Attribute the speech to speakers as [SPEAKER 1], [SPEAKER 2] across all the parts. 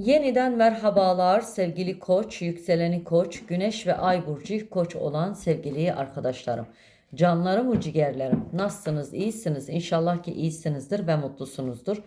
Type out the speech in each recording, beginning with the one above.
[SPEAKER 1] Yeniden merhabalar sevgili koç, yükseleni koç, güneş ve ay burcu koç olan sevgili arkadaşlarım. Canlarım ciğerlerim. Nasılsınız? İyisiniz. İnşallah ki iyisinizdir ve mutlusunuzdur.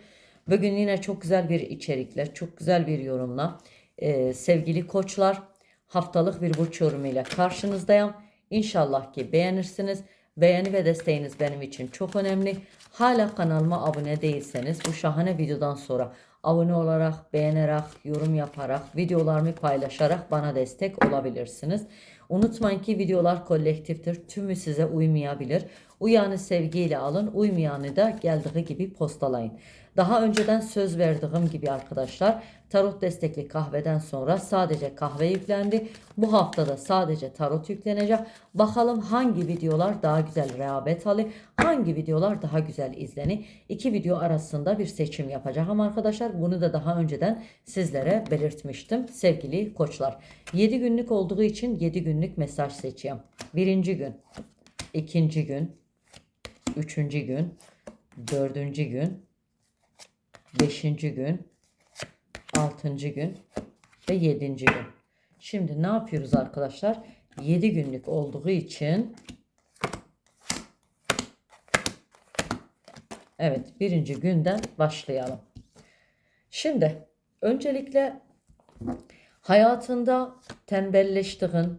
[SPEAKER 1] Bugün yine çok güzel bir içerikle, çok güzel bir yorumla e, sevgili koçlar haftalık bir burç yorumu ile karşınızdayım. İnşallah ki beğenirsiniz. Beğeni ve desteğiniz benim için çok önemli. Hala kanalıma abone değilseniz bu şahane videodan sonra abone olarak, beğenerek, yorum yaparak, videolarımı paylaşarak bana destek olabilirsiniz. Unutmayın ki videolar kolektiftir. Tümü size uymayabilir. Uyanı sevgiyle alın, uymayanı da geldiği gibi postalayın. Daha önceden söz verdiğim gibi arkadaşlar tarot destekli kahveden sonra sadece kahve yüklendi. Bu haftada sadece tarot yüklenecek. Bakalım hangi videolar daha güzel rehabet alır, hangi videolar daha güzel izlenir. İki video arasında bir seçim yapacağım arkadaşlar. Bunu da daha önceden sizlere belirtmiştim sevgili koçlar. 7 günlük olduğu için 7 günlük mesaj seçeceğim. Birinci gün, ikinci gün, üçüncü gün, dördüncü gün, beşinci gün, altıncı gün ve yedinci gün. Şimdi ne yapıyoruz arkadaşlar? 7 günlük olduğu için Evet birinci günden başlayalım. Şimdi öncelikle hayatında tembelleştiğin,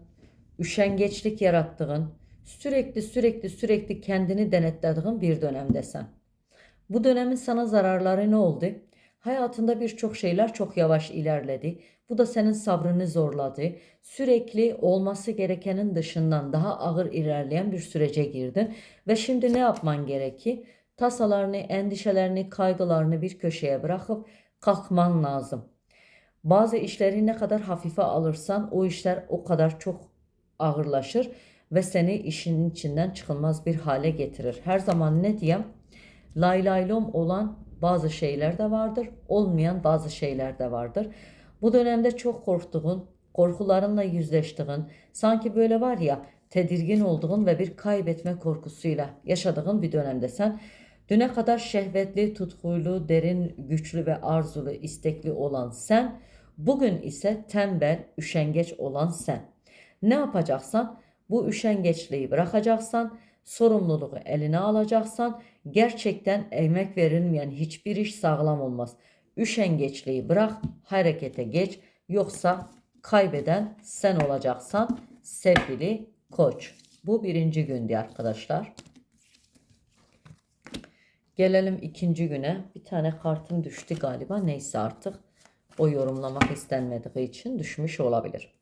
[SPEAKER 1] üşengeçlik yarattığın, sürekli sürekli sürekli kendini denetlediğin bir dönemdesin. Bu dönemin sana zararları ne oldu? Hayatında birçok şeyler çok yavaş ilerledi. Bu da senin sabrını zorladı. Sürekli olması gerekenin dışından daha ağır ilerleyen bir sürece girdin. Ve şimdi ne yapman gerekir? Tasalarını, endişelerini, kaygılarını bir köşeye bırakıp kalkman lazım. Bazı işleri ne kadar hafife alırsan o işler o kadar çok ağırlaşır ve seni işin içinden çıkılmaz bir hale getirir. Her zaman ne diyeyim? Lay laylom olan bazı şeyler de vardır, olmayan bazı şeyler de vardır. Bu dönemde çok korktuğun, korkularınla yüzleştiğin, sanki böyle var ya tedirgin olduğun ve bir kaybetme korkusuyla yaşadığın bir dönemde sen düne kadar şehvetli, tutkuylu, derin, güçlü ve arzulu, istekli olan sen, bugün ise tembel, üşengeç olan sen. Ne yapacaksan bu üşengeçliği bırakacaksan, sorumluluğu eline alacaksan gerçekten emek verilmeyen hiçbir iş sağlam olmaz. Üşengeçliği bırak, harekete geç yoksa kaybeden sen olacaksan sevgili koç. Bu birinci gündü arkadaşlar. Gelelim ikinci güne. Bir tane kartım düştü galiba. Neyse artık. O yorumlamak istenmediği için düşmüş olabilir.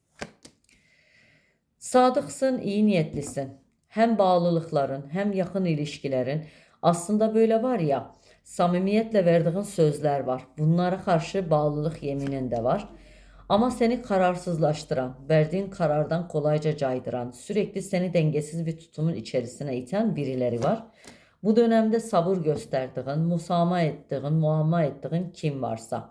[SPEAKER 1] Sadıksın, iyi niyetlisin. Hem bağlılıkların hem yakın ilişkilerin aslında böyle var ya samimiyetle verdiğin sözler var. Bunlara karşı bağlılık yeminin de var. Ama seni kararsızlaştıran, verdiğin karardan kolayca caydıran, sürekli seni dengesiz bir tutumun içerisine iten birileri var. Bu dönemde sabır gösterdiğin, musama ettiğin, muamma ettiğin kim varsa.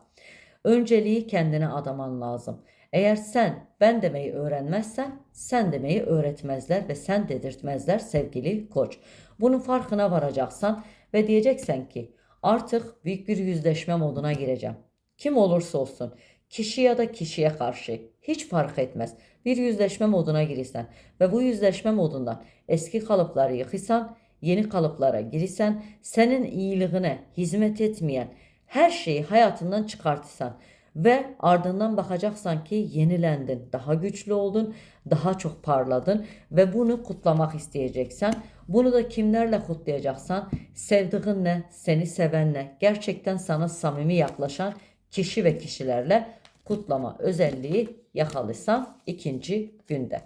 [SPEAKER 1] Önceliği kendine adaman lazım. Eğer sen ben demeyi öğrenmezsen sen demeyi öğretmezler ve sen dedirtmezler sevgili koç. Bunun farkına varacaksan ve diyeceksen ki artık büyük bir yüzleşme moduna gireceğim. Kim olursa olsun kişi ya da kişiye karşı hiç fark etmez. Bir yüzleşme moduna girirsen ve bu yüzleşme modundan eski kalıpları yıkırsan, yeni kalıplara girirsen, senin iyiliğine hizmet etmeyen her şeyi hayatından çıkartırsan ve ardından bakacaksan ki yenilendin, daha güçlü oldun, daha çok parladın ve bunu kutlamak isteyeceksen, bunu da kimlerle kutlayacaksan, sevdiğinle, seni sevenle, gerçekten sana samimi yaklaşan kişi ve kişilerle kutlama özelliği yakalıysan ikinci günde.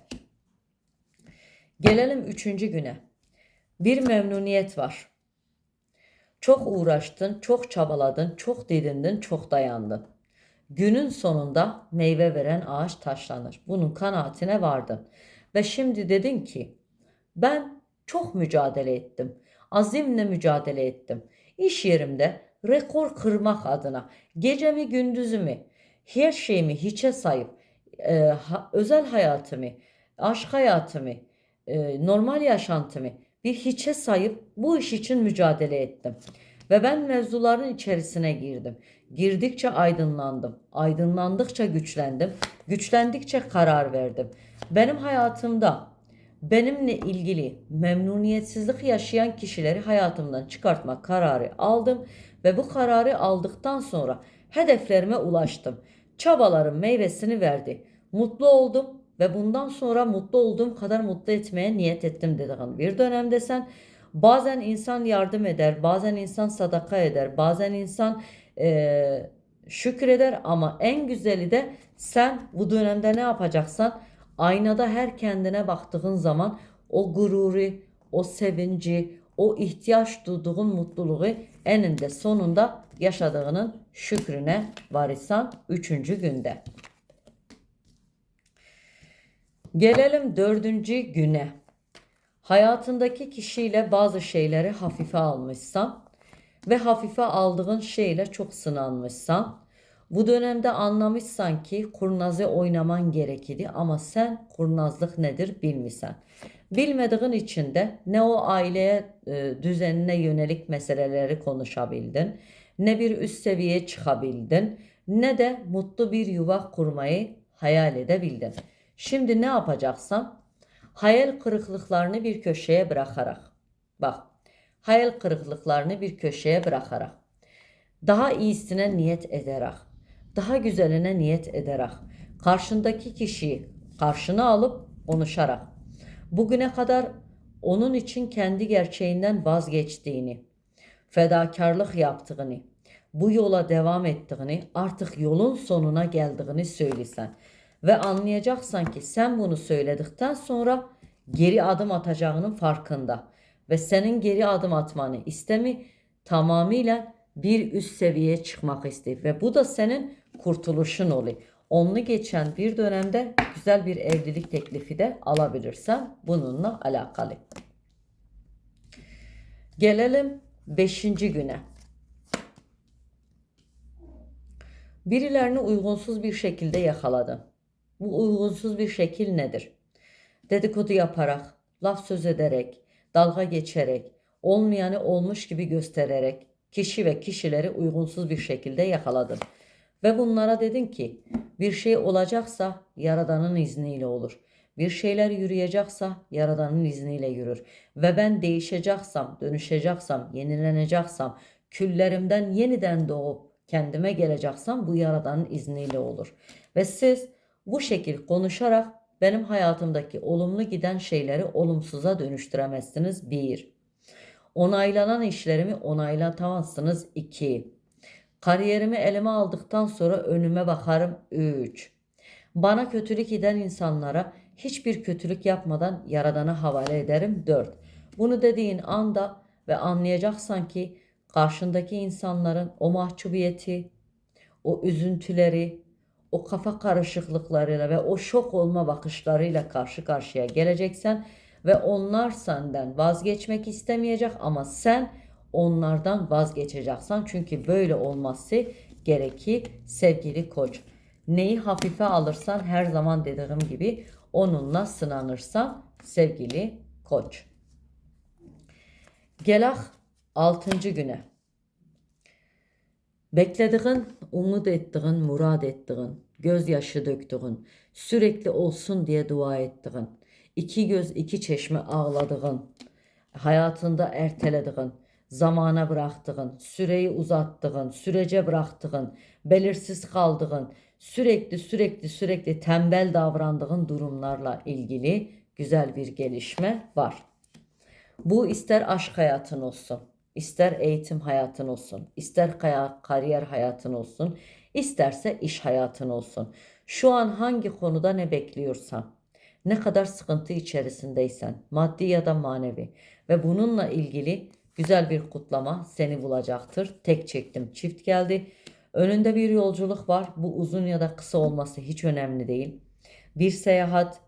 [SPEAKER 1] Gelelim üçüncü güne. Bir memnuniyet var. Çok uğraştın, çok çabaladın, çok didindin, çok dayandın. Günün sonunda meyve veren ağaç taşlanır. Bunun kanaatine vardın. Ve şimdi dedin ki ben çok mücadele ettim. Azimle mücadele ettim. İş yerimde rekor kırmak adına gecemi gündüzümü her şeyimi hiçe sayıp e, ha, özel hayatımı, aşk hayatımı, e, normal yaşantımı bir hiçe sayıp bu iş için mücadele ettim. Ve ben mevzuların içerisine girdim. Girdikçe aydınlandım. Aydınlandıkça güçlendim. Güçlendikçe karar verdim. Benim hayatımda benimle ilgili memnuniyetsizlik yaşayan kişileri hayatımdan çıkartma kararı aldım ve bu kararı aldıktan sonra hedeflerime ulaştım. Çabalarım meyvesini verdi. Mutlu oldum ve bundan sonra mutlu olduğum kadar mutlu etmeye niyet ettim dediğin bir dönemde sen bazen insan yardım eder, bazen insan sadaka eder, bazen insan eee şükreder ama en güzeli de sen bu dönemde ne yapacaksan aynada her kendine baktığın zaman o gururu, o sevinci, o ihtiyaç duyduğun mutluluğu eninde sonunda yaşadığının şükrüne varırsan üçüncü günde. Gelelim dördüncü güne. Hayatındaki kişiyle bazı şeyleri hafife almışsan ve hafife aldığın şeyle çok sınanmışsan, bu dönemde anlamışsan ki kurnazı oynaman gerekidi ama sen kurnazlık nedir bilmişsen. Bilmediğin için de ne o aileye e, düzenine yönelik meseleleri konuşabildin, ne bir üst seviyeye çıkabildin, ne de mutlu bir yuva kurmayı hayal edebildin. Şimdi ne yapacaksan hayal kırıklıklarını bir köşeye bırakarak. Bak hayal kırıklıklarını bir köşeye bırakarak. Daha iyisine niyet ederek daha güzeline niyet ederek. Karşındaki kişiyi karşına alıp konuşarak. Bugüne kadar onun için kendi gerçeğinden vazgeçtiğini, fedakarlık yaptığını, bu yola devam ettiğini, artık yolun sonuna geldiğini söylesen ve anlayacaksan ki sen bunu söyledikten sonra geri adım atacağının farkında ve senin geri adım atmanı istemi tamamıyla bir üst seviyeye çıkmak istiyor ve bu da senin kurtuluşun oluyor. Onlu geçen bir dönemde güzel bir evlilik teklifi de alabilirsen bununla alakalı. Gelelim 5. güne. Birilerini uygunsuz bir şekilde yakaladın. Bu uygunsuz bir şekil nedir? Dedikodu yaparak, laf söz ederek, dalga geçerek, olmayanı olmuş gibi göstererek kişi ve kişileri uygunsuz bir şekilde yakaladın. Ve bunlara dedin ki bir şey olacaksa Yaradan'ın izniyle olur. Bir şeyler yürüyecekse Yaradan'ın izniyle yürür. Ve ben değişeceksem, dönüşeceksem, yenileneceksem, küllerimden yeniden doğup kendime geleceksem bu Yaradan'ın izniyle olur. Ve siz bu şekil konuşarak benim hayatımdaki olumlu giden şeyleri olumsuza dönüştüremezsiniz. 1. Onaylanan işlerimi onaylatamazsınız. 2. Kariyerimi elime aldıktan sonra önüme bakarım. 3. Bana kötülük eden insanlara hiçbir kötülük yapmadan Yaradan'a havale ederim. 4. Bunu dediğin anda ve anlayacaksan ki karşındaki insanların o mahcubiyeti, o üzüntüleri, o kafa karışıklıklarıyla ve o şok olma bakışlarıyla karşı karşıya geleceksen ve onlar senden vazgeçmek istemeyecek ama sen onlardan vazgeçeceksin. Çünkü böyle olması gerekir sevgili koç. Neyi hafife alırsan her zaman dediğim gibi onunla sınanırsan sevgili koç. Gelak 6. güne. Beklediğin, umut ettiğin, murad ettiğin, gözyaşı döktüğün, sürekli olsun diye dua ettiğin, iki göz iki çeşme ağladığın, hayatında ertelediğin, zamana bıraktığın, süreyi uzattığın, sürece bıraktığın, belirsiz kaldığın, sürekli sürekli sürekli tembel davrandığın durumlarla ilgili güzel bir gelişme var. Bu ister aşk hayatın olsun, ister eğitim hayatın olsun, ister kariyer hayatın olsun, isterse iş hayatın olsun. Şu an hangi konuda ne bekliyorsan, ne kadar sıkıntı içerisindeysen, maddi ya da manevi ve bununla ilgili güzel bir kutlama seni bulacaktır. Tek çektim çift geldi. Önünde bir yolculuk var. Bu uzun ya da kısa olması hiç önemli değil. Bir seyahat,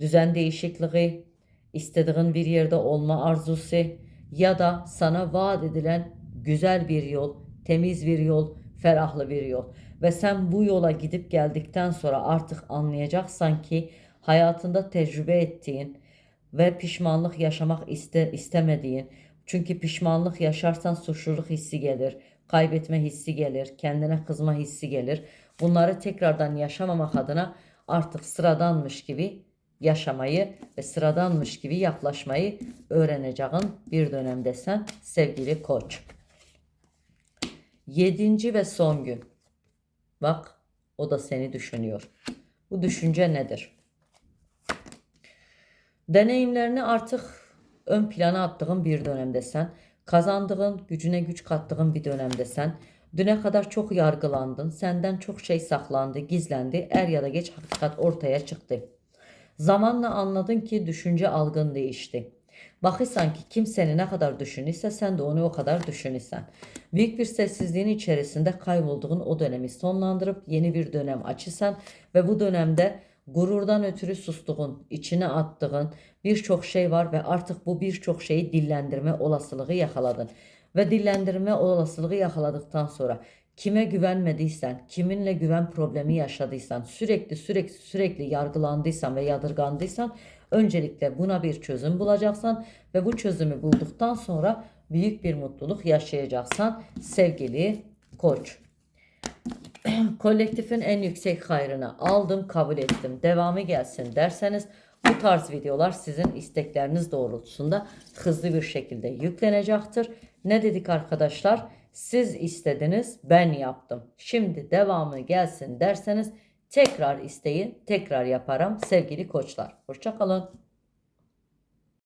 [SPEAKER 1] düzen değişikliği, istediğin bir yerde olma arzusu ya da sana vaat edilen güzel bir yol, temiz bir yol, ferahlı bir yol ve sen bu yola gidip geldikten sonra artık anlayacaksan ki hayatında tecrübe ettiğin ve pişmanlık yaşamak iste, istemediğin, Çünkü pişmanlık yaşarsan suçluluk hissi gelir, kaybetme hissi gelir, kendine kızma hissi gelir. Bunları tekrardan yaşamamak adına artık sıradanmış gibi yaşamayı ve sıradanmış gibi yaklaşmayı öğreneceğin bir dönemdesin sevgili koç. Yedinci ve son gün. Bak o da seni düşünüyor. Bu düşünce nedir? Deneyimlerini artık ön plana attığın bir dönemdesen, kazandığın, gücüne güç kattığın bir dönemdesen, düne kadar çok yargılandın, senden çok şey saklandı, gizlendi, er ya da geç hakikat ortaya çıktı. Zamanla anladın ki düşünce algın değişti. Bakırsan ki kim seni ne kadar düşünürse sen de onu o kadar düşünürsen. Büyük bir sessizliğin içerisinde kaybolduğun o dönemi sonlandırıp yeni bir dönem açırsan ve bu dönemde gururdan ötürü sustuğun, içine attığın birçok şey var ve artık bu birçok şeyi dillendirme olasılığı yakaladın. Ve dillendirme olasılığı yakaladıktan sonra kime güvenmediysen, kiminle güven problemi yaşadıysan, sürekli sürekli sürekli yargılandıysan ve yadırgandıysan öncelikle buna bir çözüm bulacaksan ve bu çözümü bulduktan sonra büyük bir mutluluk yaşayacaksan sevgili koç. Kolektifin en yüksek hayrını aldım, kabul ettim. Devamı gelsin derseniz bu tarz videolar sizin istekleriniz doğrultusunda hızlı bir şekilde yüklenecektir. Ne dedik arkadaşlar? Siz istediniz, ben yaptım. Şimdi devamı gelsin derseniz tekrar isteyin, tekrar yaparım sevgili koçlar. Hoşçakalın.